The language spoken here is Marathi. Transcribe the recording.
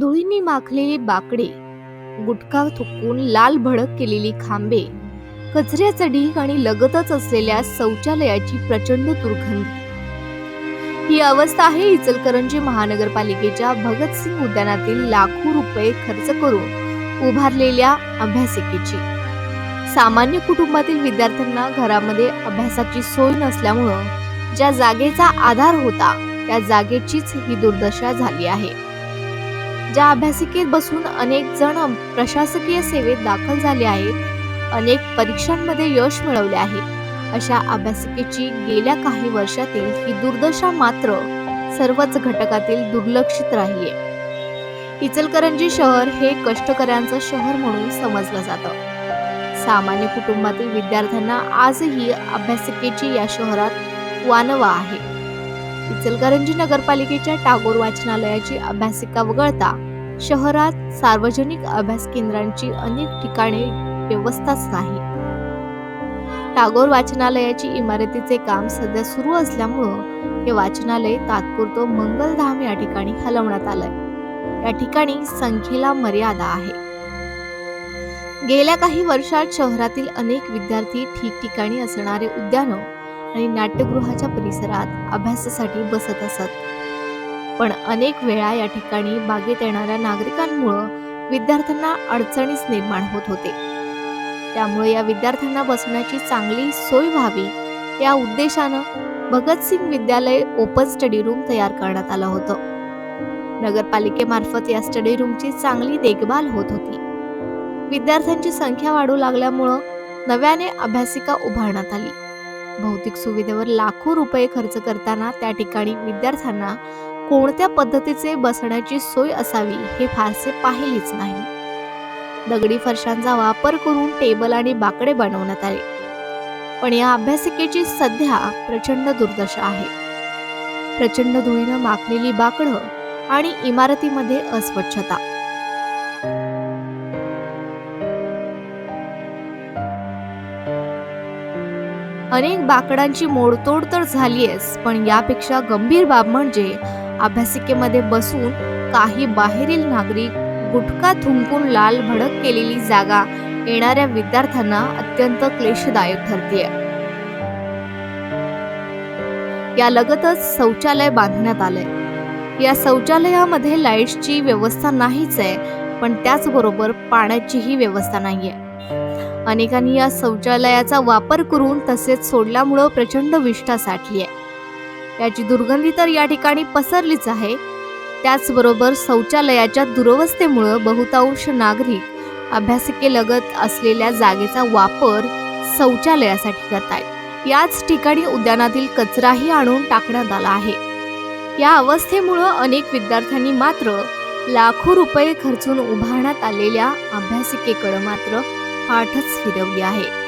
धुळीने माखलेली बाकडे गुटखा थुकून लाल भडक केलेली खांबे कचऱ्याचा ढीग आणि लगतच असलेल्या शौचालयाची प्रचंड दुर्गंधी. ही अवस्था आहे इचलकरंजी महानगरपालिकेच्या भगतसिंग उद्यानातील लाखो रुपये खर्च करून उभारलेल्या अभ्यासिकेची. सामान्य कुटुंबातील विद्यार्थ्यांना घरामध्ये अभ्यासाची सोय नसल्यामुळं ज्या जागेचा आधार होता त्या जागेचीच ही दुर्दशा झाली आहे. ज्या अभ्यासिकेत बसून अनेक जण प्रशासकीय सेवेत दाखल झाले आहेत अनेक परीक्षांमध्ये यश मिळवले आहे. अशा अभ्यासिकेची गेल्या काही वर्षातील ही दुर्दशा मात्र सर्वच घटकातील दुर्लक्षित राहिली इचलकरंजी शहर हे कष्टकऱ्यांचं शहर म्हणून समजलं जातं. सामान्य कुटुंबातील विद्यार्थ्यांना आजही अभ्यासिकेची या शहरात वानवा आहे. इचलकरंजी नगरपालिकेच्या टागोर वाचनालयाची अभ्यासिका वगळता शहरात सार्वजनिक अभ्यास केंद्रांची अनेक ठिकाणी व्यवस्थाच नाही. टागोर वाचनालयाची इमारतीचे काम सध्या सुरू असल्यामुळं हे वाचनालय तात्पुरतं मंगलधाम या ठिकाणी हलवण्यात आलंय. या ठिकाणी संख्येला मर्यादा आहे. गेल्या काही वर्षात शहरातील अनेक विद्यार्थी ठिकठिकाणी असणारे उद्यानं आणि नाट्यगृहाच्या परिसरात अभ्यासासाठी बसत असत. पण अनेक वेळा या ठिकाणी बागेत येणाऱ्या नागरिकांमुळं विद्यार्थ्यांना अडचणीच निर्माण होत होते. त्यामुळे या विद्यार्थ्यांना बसण्याची चांगली सोय व्हावी या उद्देशानं भगतसिंग विद्यालय ओपन स्टडी रूम तयार करण्यात आलं होतं. नगरपालिकेमार्फत या स्टडी रूमची चांगली देखभाल होत होती. विद्यार्थ्यांची संख्या वाढू लागल्यामुळं नव्याने अभ्यासिका उभारण्यात आली. भौतिक सुविधेवर लाखो रुपये खर्च करताना त्या ठिकाणी विद्यार्थ्यांना कोणत्या पद्धतीचे बसण्याची सोय असावी हे फारसे पाहिलेच नाही. दगडी फरशांचा वापर करून टेबल आणि बाकडे बनवण्यात आले. पण या अभ्यासिकेची सध्या प्रचंड दुर्दशा आहे. प्रचंड धुळीनं माखलेली बाकडं आणि इमारतीमध्ये अस्वच्छता. अनेक बाकडांची मोडतोड तर झालीयस पण यापेक्षा गंभीर बाब म्हणजे अभ्यासिकेमध्ये बसून काही बाहेरील नागरिक गुटखा थुंकून लाल भडक केलेली जागा येणाऱ्या विद्यार्थ्यांना अत्यंत क्लेशदायक ठरते या लगतच शौचालय बांधण्यात आलंय. या शौचालयामध्ये लाईट्सची व्यवस्था नाहीच आहे पण त्याचबरोबर पाण्याचीही व्यवस्था नाहीये. अनेकांनी या शौचालयाचा वापर करून तसेच सोडल्यामुळं प्रचंड विष्ठा साठली आहे याची दुर्गंधी तर या ठिकाणी पसरलीच आहे. त्याचबरोबर शौचालयाच्या दुरवस्थेमुळं बहुतांश नागरिक अभ्यासिकेलगत असलेल्या जागेचा वापर शौचालयासाठी करत आहेत याच ठिकाणी उद्यानातील कचराही आणून टाकण्यात आला आहे. या अवस्थेमुळं अनेक विद्यार्थ्यांनी मात्र लाखो रुपये खर्चून उभारण्यात आलेल्या अभ्यासिकेकडं मात्र पाठच फिरवली आहे.